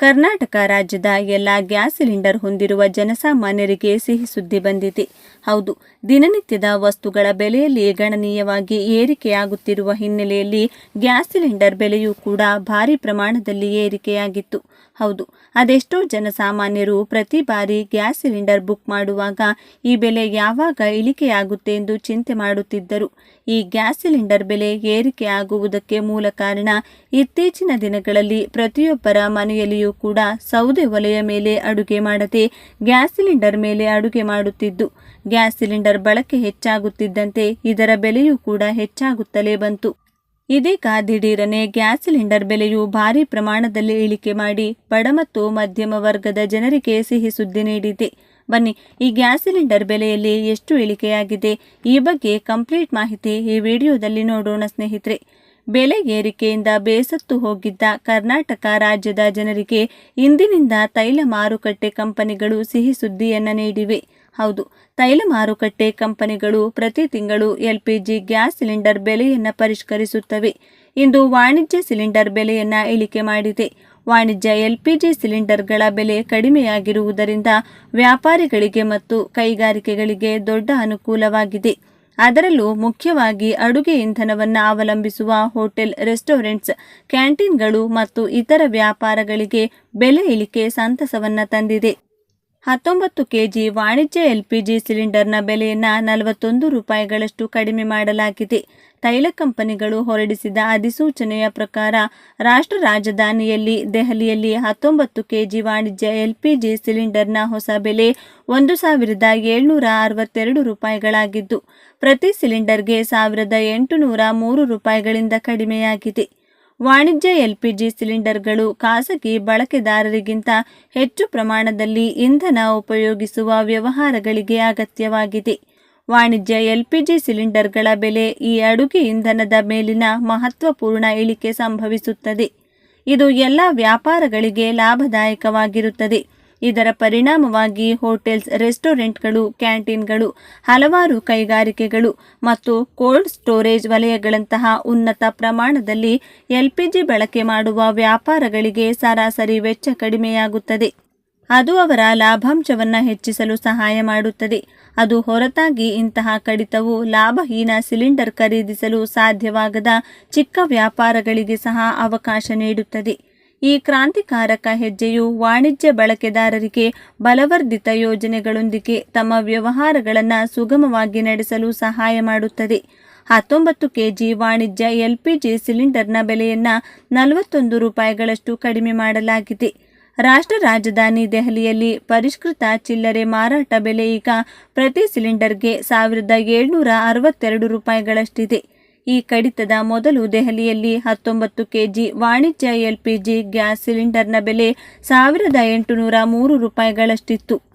ಕರ್ನಾಟಕ ರಾಜ್ಯದ ಎಲ್ಲ gas cylinder ಹೊಂದಿರುವ ಜನಸಾಮಾನ್ಯರಿಗೆ ಸಿಹಿ ಸುದ್ದಿ ಬಂದಿದೆ. ಹೌದು, ದಿನನಿತ್ಯದ ವಸ್ತುಗಳ ಬೆಲೆಯಲ್ಲಿ ಗಣನೀಯವಾಗಿ ಏರಿಕೆಯಾಗುತ್ತಿರುವ ಹಿನ್ನೆಲೆಯಲ್ಲಿ ಗ್ಯಾಸ್ ಸಿಲಿಂಡರ್ ಬೆಲೆಯೂ ಕೂಡ ಭಾರಿ ಪ್ರಮಾಣದಲ್ಲಿ ಏರಿಕೆಯಾಗಿತ್ತು. ಹೌದು, ಅದೆಷ್ಟೋ ಜನಸಾಮಾನ್ಯರು ಪ್ರತಿ ಬಾರಿ ಗ್ಯಾಸ್ ಸಿಲಿಂಡರ್ ಬುಕ್ ಮಾಡುವಾಗ ಈ ಬೆಲೆ ಯಾವಾಗ ಇಳಿಕೆಯಾಗುತ್ತೆ ಎಂದು ಚಿಂತೆ ಮಾಡುತ್ತಿದ್ದರು. ಈ ಗ್ಯಾಸ್ ಸಿಲಿಂಡರ್ ಬೆಲೆ ಏರಿಕೆಯಾಗುವುದಕ್ಕೆ ಮೂಲ ಕಾರಣ ಇತ್ತೀಚಿನ ದಿನಗಳಲ್ಲಿ ಪ್ರತಿಯೊಬ್ಬರ ಮನೆಯಲ್ಲಿಯೂ ಕೂಡ ಸೌದೆ ಒಲೆಯ ಮೇಲೆ ಅಡುಗೆ ಮಾಡದೆ ಗ್ಯಾಸ್ ಸಿಲಿಂಡರ್ ಮೇಲೆ ಅಡುಗೆ ಮಾಡುತ್ತಿದ್ದು, ಗ್ಯಾಸ್ ಸಿಲಿಂಡರ್ ಬಳಕೆ ಹೆಚ್ಚಾಗುತ್ತಿದ್ದಂತೆ ಇದರ ಬೆಲೆಯೂ ಕೂಡ ಹೆಚ್ಚಾಗುತ್ತಲೇ ಬಂತು. ಇದೀಗ ದಿಢೀರನೆ ಗ್ಯಾಸ್ ಸಿಲಿಂಡರ್ ಬೆಲೆಯು ಭಾರಿ ಪ್ರಮಾಣದಲ್ಲಿ ಇಳಿಕೆ ಮಾಡಿ ಬಡ ಮತ್ತು ಮಧ್ಯಮ ವರ್ಗದ ಜನರಿಗೆ ಸಿಹಿ ಸುದ್ದಿ ನೀಡಿದೆ. ಬನ್ನಿ, ಈ ಗ್ಯಾಸ್ ಸಿಲಿಂಡರ್ ಬೆಲೆಯಲ್ಲಿ ಎಷ್ಟು ಇಳಿಕೆಯಾಗಿದೆ? ಈ ಬಗ್ಗೆ ಕಂಪ್ಲೀಟ್ ಮಾಹಿತಿ ಈ ವಿಡಿಯೋದಲ್ಲಿ ನೋಡೋಣ ಸ್ನೇಹಿತರೆ. ಬೆಲೆ ಏರಿಕೆಯಿಂದ ಬೇಸತ್ತು ಹೋಗಿದ್ದ ಕರ್ನಾಟಕ ರಾಜ್ಯದ ಜನರಿಗೆ ಇಂದಿನಿಂದ ತೈಲ ಮಾರುಕಟ್ಟೆ ಕಂಪನಿಗಳು ಸಿಹಿ ಸುದ್ದಿಯನ್ನ ನೀಡಿವೆ. ಹೌದು, ತೈಲ ಮಾರುಕಟ್ಟೆ ಕಂಪನಿಗಳು ಪ್ರತಿ ತಿಂಗಳು ಎಲ್ಪಿಜಿ ಗ್ಯಾಸ್ ಸಿಲಿಂಡರ್ ಬೆಲೆಯನ್ನು ಪರಿಷ್ಕರಿಸುತ್ತವೆ. ಇಂದು ವಾಣಿಜ್ಯ ಸಿಲಿಂಡರ್ ಬೆಲೆಯನ್ನು ಇಳಿಕೆ ಮಾಡಿದೆ. ವಾಣಿಜ್ಯ ಎಲ್ಪಿಜಿ ಸಿಲಿಂಡರ್ಗಳ ಬೆಲೆ ಕಡಿಮೆಯಾಗಿರುವುದರಿಂದ ವ್ಯಾಪಾರಿಗಳಿಗೆ ಮತ್ತು ಕೈಗಾರಿಕೆಗಳಿಗೆ ದೊಡ್ಡ ಅನುಕೂಲವಾಗಿದೆ. ಅದರಲ್ಲೂ ಮುಖ್ಯವಾಗಿ ಅಡುಗೆ ಇಂಧನವನ್ನು ಅವಲಂಬಿಸುವ ಹೋಟೆಲ್, ರೆಸ್ಟೋರೆಂಟ್ಸ್, ಕ್ಯಾಂಟೀನ್ಗಳು ಮತ್ತು ಇತರ ವ್ಯಾಪಾರಗಳಿಗೆ ಬೆಲೆ ಇಳಿಕೆ ಸಂತಸವನ್ನ ತಂದಿದೆ. ಹತ್ತೊಂಬತ್ತು ಕೆಜಿ ವಾಣಿಜ್ಯ ಎಲ್ಪಿಜಿ ಸಿಲಿಂಡರ್ನ ಬೆಲೆಯನ್ನು ನಲವತ್ತೊಂದು ರೂಪಾಯಿಗಳಷ್ಟು ಕಡಿಮೆ ಮಾಡಲಾಗಿದೆ. ತೈಲ ಕಂಪನಿಗಳು ಹೊರಡಿಸಿದ ಅಧಿಸೂಚನೆಯ ಪ್ರಕಾರ ರಾಷ್ಟ್ರ ರಾಜಧಾನಿಯಲ್ಲಿ ದೆಹಲಿಯಲ್ಲಿ ಹತ್ತೊಂಬತ್ತು ಕೆಜಿ ವಾಣಿಜ್ಯ ಎಲ್ಪಿಜಿ ಸಿಲಿಂಡರ್ನ ಹೊಸ ಬೆಲೆ ಒಂದು ಸಾವಿರದ ಏಳ್ನೂರ ಅರವತ್ತೆರಡು ರೂಪಾಯಿಗಳಾಗಿದ್ದು, ಪ್ರತಿ ಸಿಲಿಂಡರ್ಗೆ ಸಾವಿರದ ಎಂಟುನೂರ ಮೂರು ರೂಪಾಯಿಗಳಿಂದ ಕಡಿಮೆಯಾಗಿದೆ. ವಾಣಿಜ್ಯ ಎಲ್ಪಿಜಿ ಸಿಲಿಂಡರ್ಗಳು ಖಾಸಗಿ ಬಳಕೆದಾರರಿಗಿಂತ ಹೆಚ್ಚು ಪ್ರಮಾಣದಲ್ಲಿ ಇಂಧನ ಉಪಯೋಗಿಸುವ ವ್ಯವಹಾರಗಳಿಗೆ ಅಗತ್ಯವಾಗಿದೆ. ವಾಣಿಜ್ಯ ಎಲ್ಪಿಜಿ ಸಿಲಿಂಡರ್ಗಳ ಬೆಲೆ ಈ ಅಡುಗೆ ಇಂಧನದ ಮೇಲಿನ ಮಹತ್ವಪೂರ್ಣ ಇಳಿಕೆ ಸಂಭವಿಸುತ್ತದೆ. ಇದು ಎಲ್ಲ ವ್ಯಾಪಾರಗಳಿಗೆ ಲಾಭದಾಯಕವಾಗಿರುತ್ತದೆ. ಇದರ ಪರಿಣಾಮವಾಗಿ ಹೋಟೆಲ್ಸ್, ರೆಸ್ಟೋರೆಂಟ್ಗಳು, ಕ್ಯಾಂಟೀನ್ಗಳು, ಹಲವಾರು ಕೈಗಾರಿಕೆಗಳು ಮತ್ತು ಕೋಲ್ಡ್ ಸ್ಟೋರೇಜ್ ವಲಯಗಳಂತಹ ಉನ್ನತ ಪ್ರಮಾಣದಲ್ಲಿ ಎಲ್ಪಿಜಿ ಬಳಕೆ ಮಾಡುವ ವ್ಯಾಪಾರಗಳಿಗೆ ಸರಾಸರಿ ವೆಚ್ಚ ಕಡಿಮೆಯಾಗುತ್ತದೆ. ಅದು ಅವರ ಲಾಭಾಂಶವನ್ನು ಹೆಚ್ಚಿಸಲು ಸಹಾಯ ಮಾಡುತ್ತದೆ. ಅದು ಹೊರತಾಗಿ ಇಂತಹ ಕಡಿತವು ಲಾಭಹೀನ ಸಿಲಿಂಡರ್ ಖರೀದಿಸಲು ಸಾಧ್ಯವಾಗದ ಚಿಕ್ಕ ವ್ಯಾಪಾರಗಳಿಗೆ ಸಹ ಅವಕಾಶ ನೀಡುತ್ತದೆ. ಈ ಕ್ರಾಂತಿಕಾರಕ ಹೆಜ್ಜೆಯು ವಾಣಿಜ್ಯ ಬಳಕೆದಾರರಿಗೆ ಬಲವರ್ಧಿತ ಯೋಜನೆಗಳೊಂದಿಗೆ ತಮ್ಮ ವ್ಯವಹಾರಗಳನ್ನು ಸುಗಮವಾಗಿ ನಡೆಸಲು ಸಹಾಯ ಮಾಡುತ್ತದೆ. ಹತ್ತೊಂಬತ್ತು ಕೆಜಿ ವಾಣಿಜ್ಯ ಎಲ್ಪಿಜಿ ಸಿಲಿಂಡರ್ನ ಬೆಲೆಯನ್ನು ನಲವತ್ತೊಂದು ರೂಪಾಯಿಗಳಷ್ಟು ಕಡಿಮೆ ಮಾಡಲಾಗಿದೆ. ರಾಷ್ಟ್ರ ರಾಜಧಾನಿ ದೆಹಲಿಯಲ್ಲಿ ಪರಿಷ್ಕೃತ ಚಿಲ್ಲರೆ ಮಾರಾಟ ಬೆಲೆ ಈಗ ಪ್ರತಿ ಸಿಲಿಂಡರ್ಗೆ ಸಾವಿರದ ಏಳ್ನೂರ ಅರವತ್ತೆರಡು ರೂಪಾಯಿಗಳಷ್ಟಿದೆ. ಈ ಕಡಿತದ ಮೊದಲು ದೆಹಲಿಯಲ್ಲಿ ಹತ್ತೊಂಬತ್ತು ಕೆಜಿ ವಾಣಿಜ್ಯ ಎಲ್ಪಿಜಿ ಗ್ಯಾಸ್ ಸಿಲಿಂಡರ್ನ ಬೆಲೆ ಸಾವಿರದ ಎಂಟುನೂರ ಮೂರು ರೂಪಾಯಿಗಳಷ್ಟಿತ್ತು.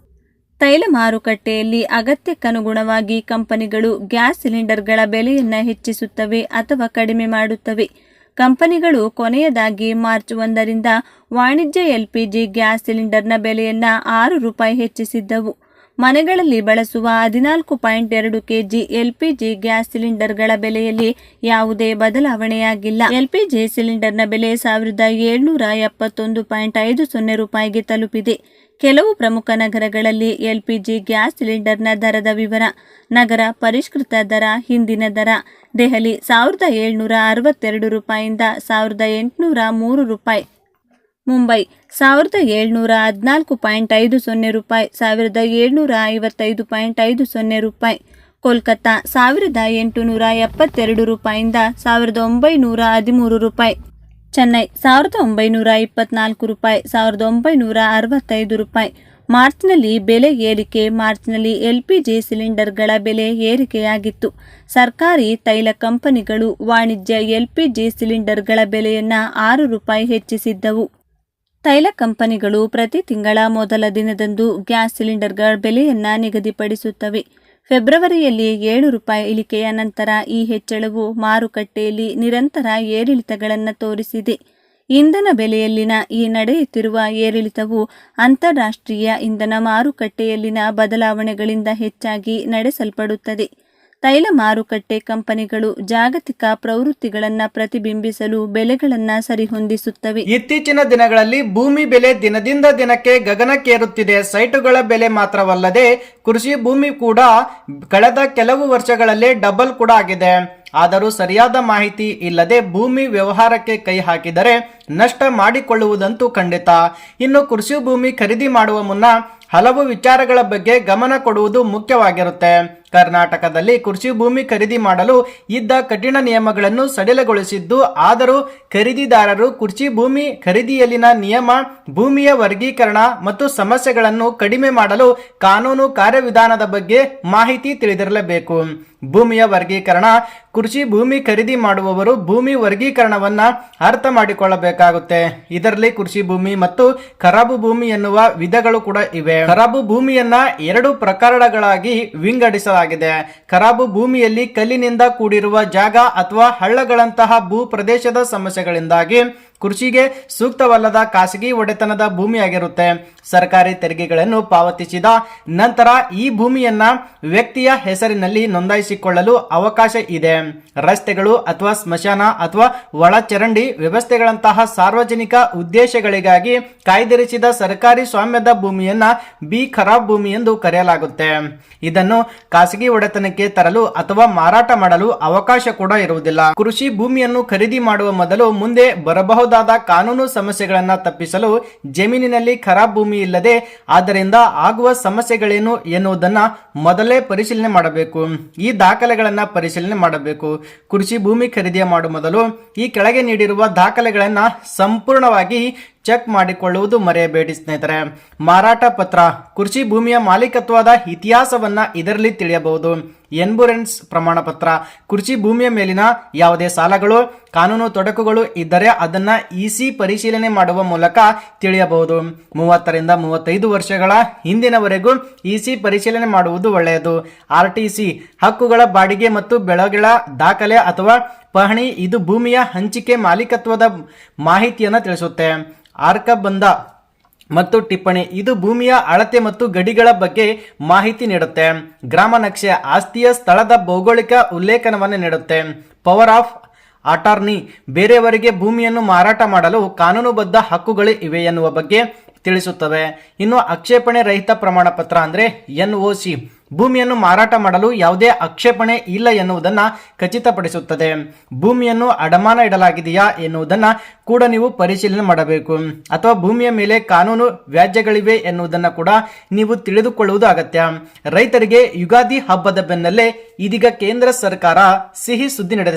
ತೈಲ ಮಾರುಕಟ್ಟೆಯಲ್ಲಿ ಅಗತ್ಯಕ್ಕನುಗುಣವಾಗಿ ಕಂಪನಿಗಳು ಗ್ಯಾಸ್ ಸಿಲಿಂಡರ್ಗಳ ಬೆಲೆಯನ್ನು ಹೆಚ್ಚಿಸುತ್ತವೆ ಅಥವಾ ಕಡಿಮೆ ಮಾಡುತ್ತವೆ. ಕಂಪನಿಗಳು ಕೊನೆಯದಾಗಿ ಮಾರ್ಚ್ ಒಂದರಿಂದ ವಾಣಿಜ್ಯ ಎಲ್ಪಿಜಿ ಗ್ಯಾಸ್ ಸಿಲಿಂಡರ್ನ ಬೆಲೆಯನ್ನು ಆರು ರೂಪಾಯಿ ಹೆಚ್ಚಿಸಿದ್ದವು. ಮನೆಗಳಲ್ಲಿ ಬಳಸುವ ಹದಿನಾಲ್ಕು ಪಾಯಿಂಟ್ ಎರಡು ಕೆಜಿ ಎಲ್ಪಿಜಿ ಗ್ಯಾಸ್ ಸಿಲಿಂಡರ್ಗಳ ಬೆಲೆಯಲ್ಲಿ ಯಾವುದೇ ಬದಲಾವಣೆಯಾಗಿಲ್ಲ. ಎಲ್ಪಿಜಿ ಸಿಲಿಂಡರ್ನ ಬೆಲೆ ಸಾವಿರದ ಏಳ್ನೂರ ಎಪ್ಪತ್ತೊಂದು ಪಾಯಿಂಟ್ ಐದು ಸೊನ್ನೆ ರೂಪಾಯಿಗೆ ತಲುಪಿದೆ. ಕೆಲವು ಪ್ರಮುಖ ನಗರಗಳಲ್ಲಿ ಎಲ್ಪಿಜಿ ಗ್ಯಾಸ್ ಸಿಲಿಂಡರ್ನ ದರದ ವಿವರ. ನಗರ ಪರಿಷ್ಕೃತ ದರ, ಹಿಂದಿನ ದರ. ದೆಹಲಿ ಸಾವಿರದ ಏಳ್ನೂರ ಅರವತ್ತೆರಡು ರೂಪಾಯಿಂದ ಸಾವಿರದ ಎಂಟುನೂರ ಮೂರು ರೂಪಾಯಿ. ಮುಂಬೈ. ಸಾವಿರದ ಏಳ್ನೂರ ಹದಿನಾಲ್ಕು ಪಾಯಿಂಟ್ ಐದು ಸೊನ್ನೆ ರೂಪಾಯಿ, ಸಾವಿರದ ಏಳ್ನೂರ ಐವತ್ತೈದು ಪಾಯಿಂಟ್ ಐದು ಸೊನ್ನೆ ರೂಪಾಯಿ. ಕೋಲ್ಕತ್ತಾ, ಸಾವಿರದ ಎಂಟುನೂರ ಎಪ್ಪತ್ತೆರಡು ರೂಪಾಯಿಂದ ಸಾವಿರದ ಒಂಬೈನೂರ ಹದಿಮೂರು ರೂಪಾಯಿ. ಚೆನ್ನೈ, ಸಾವಿರದ ಒಂಬೈನೂರ ಇಪ್ಪತ್ನಾಲ್ಕು ರೂಪಾಯಿ, ಸಾವಿರದ ಒಂಬೈನೂರ ಅರವತ್ತೈದು ರೂಪಾಯಿ. ಮಾರ್ಚ್ನಲ್ಲಿ ಬೆಲೆ ಏರಿಕೆ, ಮಾರ್ಚ್ನಲ್ಲಿ ಎಲ್ ಪಿ ಜಿ ಸಿಲಿಂಡರ್ಗಳ ಬೆಲೆ ಏರಿಕೆಯಾಗಿತ್ತು. ಸರ್ಕಾರಿ ತೈಲ ಕಂಪನಿಗಳು ವಾಣಿಜ್ಯ ಎಲ್ ಪಿ ಜಿ ಸಿಲಿಂಡರ್ಗಳ ಬೆಲೆಯನ್ನು ಆರು ರೂಪಾಯಿ ಹೆಚ್ಚಿಸಿದ್ದವು. ತೈಲ ಕಂಪನಿಗಳು ಪ್ರತಿ ತಿಂಗಳ ಮೊದಲ ದಿನದಂದು ಗ್ಯಾಸ್ ಸಿಲಿಂಡರ್ಗಳ ಬೆಲೆಯನ್ನು ನಿಗದಿಪಡಿಸುತ್ತವೆ. ಫೆಬ್ರವರಿಯಲ್ಲಿ ಏಳು ರೂಪಾಯಿ ಇಳಿಕೆಯ ನಂತರ ಈ ಹೆಚ್ಚಳವು ಮಾರುಕಟ್ಟೆಯಲ್ಲಿ ನಿರಂತರ ಏರಿಳಿತಗಳನ್ನು ತೋರಿಸಿದೆ. ಇಂಧನ ಬೆಲೆಯಲ್ಲಿನ ಈ ನಡೆಯುತ್ತಿರುವ ಏರಿಳಿತವು ಅಂತಾರಾಷ್ಟ್ರೀಯ ಇಂಧನ ಮಾರುಕಟ್ಟೆಯಲ್ಲಿನ ಬದಲಾವಣೆಗಳಿಂದ ಹೆಚ್ಚಾಗಿ ನಡೆಸಲ್ಪಡುತ್ತದೆ. ತೈಲ ಮಾರುಕಟ್ಟೆ ಕಂಪನಿಗಳು ಜಾಗತಿಕ ಪ್ರವೃತ್ತಿಗಳನ್ನು ಪ್ರತಿಬಿಂಬಿಸಲು ಬೆಲೆಗಳನ್ನು ಸರಿಹೊಂದಿಸುತ್ತವೆ. ಇತ್ತೀಚಿನ ದಿನಗಳಲ್ಲಿ ಭೂಮಿ ಬೆಲೆ ದಿನದಿಂದ ದಿನಕ್ಕೆ ಗಗನಕ್ಕೇರುತ್ತಿದೆ. ಸೈಟುಗಳ ಬೆಲೆ ಮಾತ್ರವಲ್ಲದೆ ಕೃಷಿ ಭೂಮಿ ಕೂಡ ಕಳೆದ ಕೆಲವು ವರ್ಷಗಳಲ್ಲಿ ಡಬಲ್ ಕೂಡ ಆಗಿದೆ. ಆದರೂ ಸರಿಯಾದ ಮಾಹಿತಿ ಇಲ್ಲದೆ ಭೂಮಿ ವ್ಯವಹಾರಕ್ಕೆ ಕೈ ಹಾಕಿದರೆ ನಷ್ಟ ಮಾಡಿಕೊಳ್ಳುವುದಂತೂ ಖಂಡಿತ. ಇನ್ನು ಕೃಷಿ ಭೂಮಿ ಖರೀದಿ ಮಾಡುವ ಮುನ್ನ ಹಲವು ವಿಚಾರಗಳ ಬಗ್ಗೆ ಗಮನ ಕೊಡುವುದು ಮುಖ್ಯವಾಗಿರುತ್ತೆ. ಕರ್ನಾಟಕದಲ್ಲಿ ಕೃಷಿ ಭೂಮಿ ಖರೀದಿ ಮಾಡಲು ಇದ್ದ ಕಠಿಣ ನಿಯಮಗಳನ್ನು ಸಡಿಲಗೊಳಿಸಿದ್ದು, ಆದರೂ ಖರೀದಿದಾರರು ಕೃಷಿ ಭೂಮಿ ಖರೀದಿಯಲ್ಲಿನ ನಿಯಮ, ಭೂಮಿಯ ವರ್ಗೀಕರಣ ಮತ್ತು ಸಮಸ್ಯೆಗಳನ್ನು ಕಡಿಮೆ ಮಾಡಲು ಕಾನೂನು ಕಾರ್ಯವಿಧಾನದ ಬಗ್ಗೆ ಮಾಹಿತಿ ತಿಳಿದಿರಲೇಬೇಕು. ಭೂಮಿಯ ವರ್ಗೀಕರಣ, ಕೃಷಿ ಭೂಮಿ ಖರೀದಿ ಮಾಡುವವರು ಭೂಮಿ ವರ್ಗೀಕರಣವನ್ನ ಅರ್ಥ ಮಾಡಿಕೊಳ್ಳಬೇಕಾಗುತ್ತೆ. ಇದರಲ್ಲಿ ಕೃಷಿ ಭೂಮಿ ಮತ್ತು ಖರಾಬು ಭೂಮಿ ಎನ್ನುವ ವಿಧಗಳು ಕೂಡ ಇವೆ. ಖರಾಬು ಭೂಮಿಯನ್ನ ಎರಡು ಪ್ರಕಾರಗಳಾಗಿ ವಿಂಗಡಿಸಲಾಗಿದೆ. ಖರಾಬು ಭೂಮಿಯಲ್ಲಿ ಕಲ್ಲಿನಿಂದ ಕೂಡಿರುವ ಜಾಗ ಅಥವಾ ಹಳ್ಳಗಳಂತಹ ಭೂ ಪ್ರದೇಶದ ಸಮಸ್ಯೆಗಳಿಂದಾಗಿ ಕೃಷಿಗೆ ಸೂಕ್ತವಲ್ಲದ ಖಾಸಗಿ ಒಡೆತನದ ಭೂಮಿಯಾಗಿರುತ್ತೆ. ಸರ್ಕಾರಿ ತೆರಿಗೆಗಳನ್ನು ಪಾವತಿಸಿದ ನಂತರ ಈ ಭೂಮಿಯನ್ನ ವ್ಯಕ್ತಿಯ ಹೆಸರಿನಲ್ಲಿ ನೋಂದಾಯಿಸಿಕೊಳ್ಳಲು ಅವಕಾಶ ಇದೆ. ರಸ್ತೆಗಳು ಅಥವಾ ಸ್ಮಶಾನ ಅಥವಾ ಒಳಚರಂಡಿ ವ್ಯವಸ್ಥೆಗಳಂತಹ ಸಾರ್ವಜನಿಕ ಉದ್ದೇಶಗಳಿಗಾಗಿ ಕಾಯ್ದಿರಿಸಿದ ಸರ್ಕಾರಿ ಸ್ವಾಮ್ಯದ ಭೂಮಿಯನ್ನ ಬಿ ಖರಾಬ್ ಭೂಮಿ ಎಂದು ಕರೆಯಲಾಗುತ್ತೆ. ಇದನ್ನು ಖಾಸಗಿ ಒಡೆತನಕ್ಕೆ ತರಲು ಅಥವಾ ಮಾರಾಟ ಮಾಡಲು ಅವಕಾಶ ಕೂಡ ಇರುವುದಿಲ್ಲ. ಕೃಷಿ ಭೂಮಿಯನ್ನು ಖರೀದಿ ಮಾಡುವ ಮೊದಲು ಮುಂದೆ ಬರಬಹುದಾದ ಕಾನೂನು ಸಮಸ್ಯೆಗಳನ್ನು ತಪ್ಪಿಸಲು ಜಮೀನಿನಲ್ಲಿ ಖರಾಬ್ ಭೂಮಿ ಇಲ್ಲದೆ ಆದ್ದರಿಂದ ಆಗುವ ಸಮಸ್ಯೆಗಳೇನು ಎನ್ನುವುದನ್ನು ಮೊದಲೇ ಪರಿಶೀಲನೆ ಮಾಡಬೇಕು. ಈ ದಾಖಲೆಗಳನ್ನು ಪರಿಶೀಲನೆ ಮಾಡಬೇಕು. ಕೃಷಿ ಭೂಮಿ ಖರೀದಿ ಮಾಡುವ ಮೊದಲು ಈ ಕೆಳಗೆ ನೀಡಿರುವ ದಾಖಲೆಗಳನ್ನು ಸಂಪೂರ್ಣವಾಗಿ ಚೆಕ್ ಮಾಡಿಕೊಳ್ಳುವುದು ಮರೆಯಬೇಡಿ ಸ್ನೇಹಿತರೆ. ಮಾರಾಟ ಪತ್ರ ಕೃಷಿ ಭೂಮಿಯ ಮಾಲೀಕತ್ವದ ಇತಿಹಾಸವನ್ನ ಇದರಲ್ಲಿ ತಿಳಿಯಬಹುದು. ಎನ್ಬುರೆನ್ಸ್ ಪ್ರಮಾಣ ಪತ್ರ ಕೃಷಿ ಭೂಮಿಯ ಮೇಲಿನ ಯಾವುದೇ ಸಾಲಗಳು, ಕಾನೂನು ತೊಡಕುಗಳು ಇದ್ದರೆ ಅದನ್ನ ಇಸಿ ಪರಿಶೀಲನೆ ಮಾಡುವ ಮೂಲಕ ತಿಳಿಯಬಹುದು. ಮೂವತ್ತರಿಂದ ಮೂವತ್ತೈದು ವರ್ಷಗಳ ಹಿಂದಿನವರೆಗೂ ಇಸಿ ಪರಿಶೀಲನೆ ಮಾಡುವುದು ಒಳ್ಳೆಯದು. ಆರ್ ಟಿ ಸಿ ಹಕ್ಕುಗಳ ಬಾಡಿಗೆ ಮತ್ತು ಬೆಳೆಗಳ ದಾಖಲೆ ಅಥವಾ ಪಹಣಿ ಇದು ಭೂಮಿಯ ಹಂಚಿಕೆ ಮಾಲೀಕತ್ವದ ಮಾಹಿತಿಯನ್ನು ತಿಳಿಸುತ್ತೆ. ಆರ್ಕಬಂಧ ಮತ್ತು ಟಿಪ್ಪಣಿ ಇದು ಭೂಮಿಯ ಅಳತೆ ಮತ್ತು ಗಡಿಗಳ ಬಗ್ಗೆ ಮಾಹಿತಿ ನೀಡುತ್ತೆ. ಗ್ರಾಮ ನಕ್ಷೆ ಆಸ್ತಿಯ ಸ್ಥಳದ ಭೌಗೋಳಿಕ ಉಲ್ಲೇಖನವನ್ನು ನೀಡುತ್ತೆ. ಪವರ್ ಆಫ್ ಅಟಾರ್ನಿ ಬೇರೆಯವರಿಗೆ ಭೂಮಿಯನ್ನು ಮಾರಾಟ ಮಾಡಲು ಕಾನೂನುಬದ್ಧ ಹಕ್ಕುಗಳು ಇವೆ ಎನ್ನುವ ಬಗ್ಗೆ ತಿಳಿಸುತ್ತವೆ. ಇನ್ನು ಆಕ್ಷೇಪಣೆ ರಹಿತ ಪ್ರಮಾಣ ಪತ್ರ ಅಂದ್ರೆ ಎನ್ ಒ ಸಿ. ಭೂಮಿಯನ್ನು ಮಾರಾಟ ಮಾಡಲು ಯಾವುದೇ ಆಕ್ಷೇಪಣೆ ಇಲ್ಲ ಎನ್ನುವುದನ್ನು ಖಚಿತಪಡಿಸುತ್ತದೆ. ಭೂಮಿಯನ್ನು ಅಡಮಾನ ಇಡಲಾಗಿದೆಯಾ ಎನ್ನುವುದನ್ನು ಕೂಡ ನೀವು ಪರಿಶೀಲನೆ ಮಾಡಬೇಕು. ಅಥವಾ ಭೂಮಿಯ ಮೇಲೆ ಕಾನೂನು ವ್ಯಾಜ್ಯಗಳಿವೆ ಎನ್ನುವುದನ್ನು ಕೂಡ ನೀವು ತಿಳಿದುಕೊಳ್ಳುವುದು ಅಗತ್ಯ. ರೈತರಿಗೆ ಯುಗಾದಿ ಹಬ್ಬದ ಬೆನ್ನಲ್ಲೇ ಇದೀಗ ಕೇಂದ್ರ ಸರ್ಕಾರ ಸಿಹಿ ಸುದ್ದಿ ನಡೆದ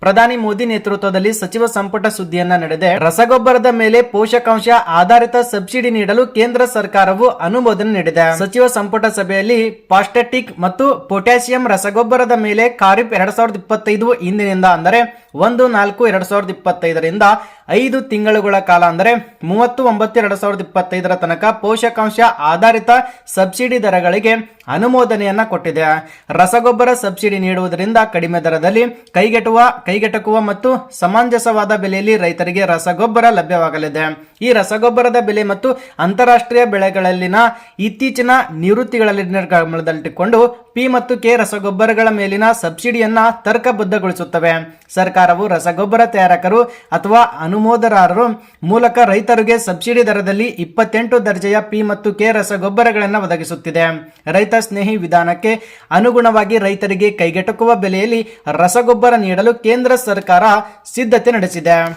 ಪ್ರಧಾನಿ ಮೋದಿ ನೇತೃತ್ವದಲ್ಲಿ ಸಚಿವ ಸಂಪುಟ ಸುದ್ದಿಯನ್ನ ನಡೆದೆ. ರಸಗೊಬ್ಬರದ ಮೇಲೆ ಪೋಷಕಾಂಶ ಆಧಾರಿತ ಸಬ್ಸಿಡಿ ನೀಡಲು ಕೇಂದ್ರ ಸರ್ಕಾರವು ಅನುಮೋದನೆ ನೀಡಿದೆ. ಸಚಿವ ಸಂಪುಟ ಸಭೆಯಲ್ಲಿ ಪಾಸ್ಟೆಟಿಕ್ ಮತ್ತು ಪೊಟ್ಯಾಸಿಯಂ ರಸಗೊಬ್ಬರದ ಮೇಲೆ ಖಾರಿಫ್ ಎರಡ್ ಸಾವಿರದ ಇಪ್ಪತ್ತೈದು ಇಂದಿನಿಂದ, ಅಂದರೆ ಒಂದು ನಾಲ್ಕು ಎರಡ್ ಸಾವಿರದ ಇಪ್ಪತ್ತೈದರಿಂದ ಐದು ತಿಂಗಳುಗಳ ಕಾಲ ಅಂದರೆ ಮೂವತ್ತು ಒಂಬತ್ತು ಎರಡು ಸಾವಿರದ ಇಪ್ಪತ್ತೈದರ ತನಕ ಪೋಷಕಾಂಶ ಆಧಾರಿತ ಸಬ್ಸಿಡಿ ದರಗಳಿಗೆ ಅನುಮೋದನೆಯನ್ನ ಕೊಟ್ಟಿದೆ. ರಸಗೊಬ್ಬರ ಸಬ್ಸಿಡಿ ನೀಡುವುದರಿಂದ ಕಡಿಮೆ ದರದಲ್ಲಿ ಕೈಗೆಟುವ, ಕೈಗೆಟಕುವ ಮತ್ತು ಸಮಂಜಸವಾದ ಬೆಲೆಯಲ್ಲಿ ರೈತರಿಗೆ ರಸಗೊಬ್ಬರ ಲಭ್ಯವಾಗಲಿದೆ. ಈ ರಸಗೊಬ್ಬರದ ಬೆಲೆ ಮತ್ತು ಅಂತಾರಾಷ್ಟ್ರೀಯ ಬೆಳೆಗಳಲ್ಲಿನ ಇತ್ತೀಚಿನ ನಿವೃತ್ತಿಗಳಲ್ಲಿ ಗಮನದಲ್ಲಿಟ್ಟುಕೊಂಡು ಪಿ ಮತ್ತು ಕೆ ರಸಗೊಬ್ಬರಗಳ ಮೇಲಿನ ಸಬ್ಸಿಡಿಯನ್ನ ತರ್ಕಬದ್ಧಗೊಳಿಸುತ್ತವೆ. ಸರ್ಕಾರವು ರಸಗೊಬ್ಬರ ತಯಾರಕರು ಅಥವಾ ಅನುಮೋದರಾರರು ಮೂಲಕ ರೈತರಿಗೆ ಸಬ್ಸಿಡಿ ದರದಲ್ಲಿ ಇಪ್ಪತ್ತೆಂಟು ದರ್ಜೆಯ ಪಿ ಮತ್ತು ಕೆ ರಸಗೊಬ್ಬರಗಳನ್ನು ಒದಗಿಸುತ್ತಿದೆ. ರೈತ ಸ್ನೇಹಿ ವಿಧಾನಕ್ಕೆ ಅನುಗುಣವಾಗಿ ರೈತರಿಗೆ ಕೈಗೆಟಕುವ ಬೆಲೆಯಲ್ಲಿ ರಸಗೊಬ್ಬರ ನೀಡಲು ಕೇಂದ್ರ ಸರ್ಕಾರ ಸಿದ್ಧತೆ ನಡೆಸಿದೆ.